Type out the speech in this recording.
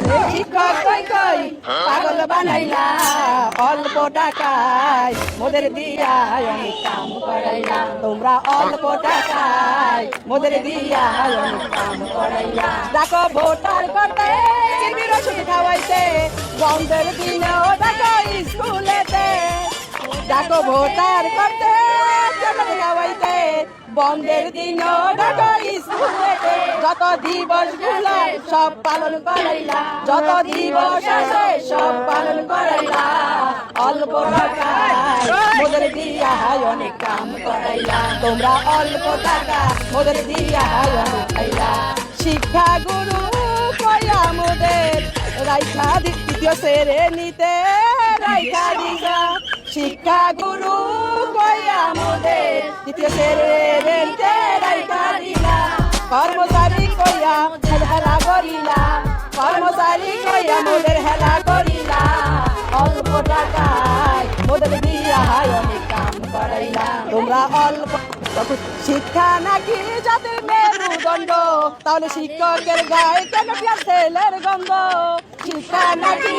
সালে শিক্ষক কই কই, পাগল বানাইলা, অল্প টাকায় মোদের দিয়া অনেক কাম করাইলা। তোমরা অল্প টাকায় মোদের দিয়া অনেক কাম করাইলা। ভোটার করতে বন্ধের দিন যত দিবসগুলো, সব পালন করাইলা। যত দিবস আছে সব পালন করাইলা। অল্প মোদের দিয়া অনেক কাম করাইলা। তোমরা অল্প টাকা মোদের দিয়া অনেক খাইলা। শিক্ষা গুরু কয়া মোদের রাইখা দ্বিতীয় সেরে নিতে শিক্ষা গুরু কয়া মোদের দ্বিতীয় সেরে নিতে রাইখা দিলা কর্মচারী কয়া হেলা করিলা? কর্মচারী কয়া মোদের অল্প টাকায় মোদের দিয়া অনেক কাম করাইলা। তোমরা অল্প শিক্ষা নাকি যাদের মেরুদণ্ড? তাহলে শিক্ষকের গায়ে কেন ছেলের গন্ধ? শিক্ষা নাকি